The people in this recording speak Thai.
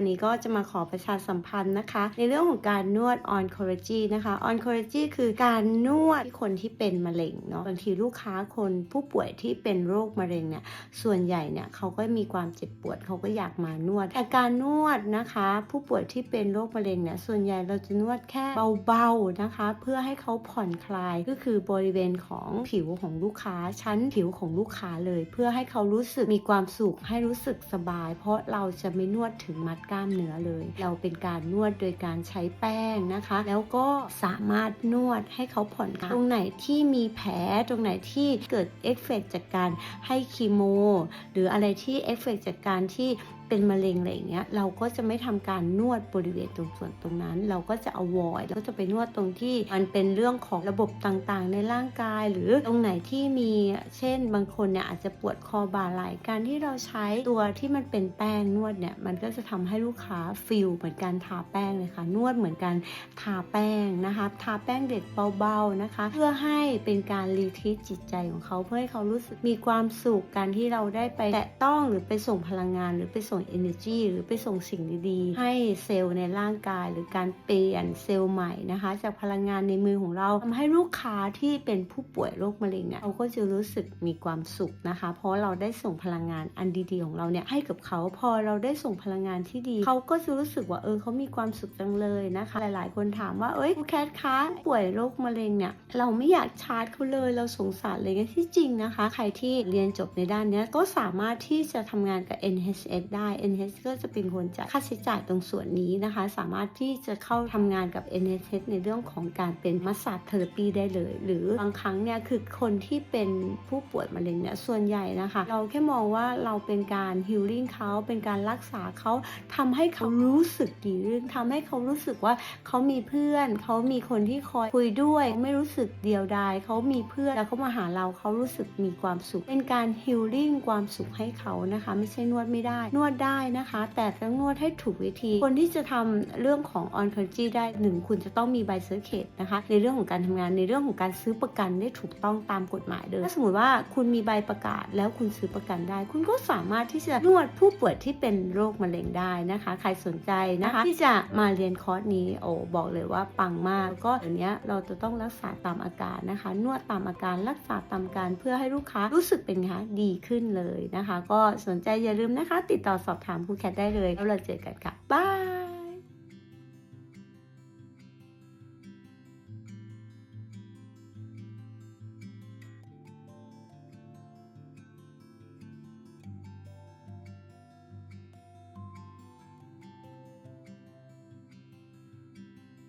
วันนี้ก็จะมาขอประชาสัมพันธ์นะคะ ในเรื่องของการนวด oncology นะคะ oncology คือการนวดที่คนที่เป็นมะเร็งเนาะบางทีลูกค้าคนผู้ป่วยที่เป็นโรคมะเร็งเนี่ยส่วนใหญ่เนี่ยเขาก็มีความเจ็บปวดเขาก็อยากมานวดแต่การนวดนะคะ ผู้ป่วยที่เป็นโรคมะเร็งเนี่ยส่วนใหญ่เราจะนวดแค่เบาๆนะคะ เพื่อให้เขาผ่อนคลายก็คือบริเวณของผิวของลูกค้าชั้นผิวของลูกค้าเลย เพื่อให้เขารู้สึกมีความสุขให้รู้สึกสบาย เพราะเราจะไม่นวดถึงมัดกล้ามเนื้อเลย เราเป็นการนวดโดยการใช้แป้งนะคะ แล้วก็สามารถนวดให้เขาผ่อนคลายตรงไหนที่มีแผลตรงไหนที่เกิดเอฟเฟกต์จากการให้คีโม หรืออะไรที่เอฟเฟกต์จากการที่เป็นมะเร็งอะไรอย่างเงี้ยเราก็จะไม่ทำการนวดบริเวณตรงส่วนตรงนั้น เราก็จะ avoid แล้วก็จะไปนวดตรงที่มันเป็นเรื่องของระบบต่างๆ ในร่างกาย หรือตรงไหนที่มีเช่น บางคนเนี่ยอาจจะปวดคอบ่าไหล่การที่เราใช้ตัวที่มันเป็นแป้งนวดเนี่ยมันก็จะทำให้ลูกค้าฟีลเหมือนการทาแป้งเลยค่ะ นวดเหมือนการทาแป้งนะคะ ทาแป้งเด็กเบาๆนะคะ เพื่อให้เป็นการรีทีจิตใจของเขาเพื่อให้เขารู้สึกมีความสุขการที่เราได้ไปแตะต้องหรือไปส่งพลังงาน หรือไปส่ง energy หรือไปส่งสิ่งดีๆ ให้เซลล์ในร่างกาย หรือการเปลี่ยนเซลล์ใหม่นะคะ จากพลังงานในมือของเราทำให้ลูกค้าที่เป็นผู้ป่วยโรคมะเร็งเนี่ยเขาก็จะรู้สึกมีความสุขนะคะ เพราะเราได้ส่งพลังงานอันดีๆของเราเนี่ยให้กับเขาพอเราได้ส่งพลังงานที่ดี เขาก็จะรู้สึกว่าเออเขามีความสุขจังเลยนะคะ หลาย ๆ คนถามว่าเอ้ยครูแคทคะป่วยโรคมะเร็งเนี่ยเราไม่อยากชาร์จเขาเลยเราสงสารเลยงั้นที่จริงนะคะ ใครที่เรียนจบในด้านนี้ก็สามารถที่จะทำงานกับ NHS ได้ NHS ก็จะเป็นคนจ่ายค่าใช้จ่ายตรงส่วนนี้นะคะ สามารถที่จะเข้าทำงานกับ NHS ในเรื่องของการเป็นมัสซาเทอราปีได้เลย หรือบางครั้งเนี่ยคือคนที่เป็นผู้ป่วยมะเร็งเนี่ยส่วนใหญ่นะคะ เราแค่มองว่าเราเป็นการฮิลลิ่งเขาเป็นการรักษาเขาททำให้เขารู้สึกดีขึ้นทำให้เขารู้สึกว่าเขามีเพื่อน เขามีคนที่คอยคุยด้วย ไม่รู้สึกเดียวดายเขามีเพื่อนแล้วเขามาหาเราเขารู้สึกมีความสุข เป็นการฮิลลิ่งความสุขให้เขานะคะ ไม่ใช่นวดไม่ได้ นวดได้นะคะ แต่ต้องนวดให้ถูกวิธี คนที่จะทำเรื่องของ oncology ได้หนึ่งคุณจะต้องมีใบเซอร์เคตนะคะในเรื่องของการทำงานในเรื่องของการซื้อประกันได้ถูกต้องตามกฎหมายเลยถ้าสมมติว่าคุณมีใบประกาศแล้วคุณซื้อประกันได้ คุณก็สามารถที่จะนวดผู้ป่วยที่เป็นโรคมะเร็งได้นะคะ ใครสนใจนะคะ ที่จะมาเรียนคอร์สนี้โอ้บอกเลยว่าปังมากแล้วก็เดี๋ยวนี้เราจะต้องรักษาตามอาการนะคะ นวดตามอาการรักษาตามอาการเพื่อให้ลูกค้ารู้สึกเป็นไงคะดีขึ้นเลยนะคะ ก็สนใจอย่าลืมนะคะ ติดต่อสอบถามครูแคทได้เลยแล้วเราเจอกันค่ะบาย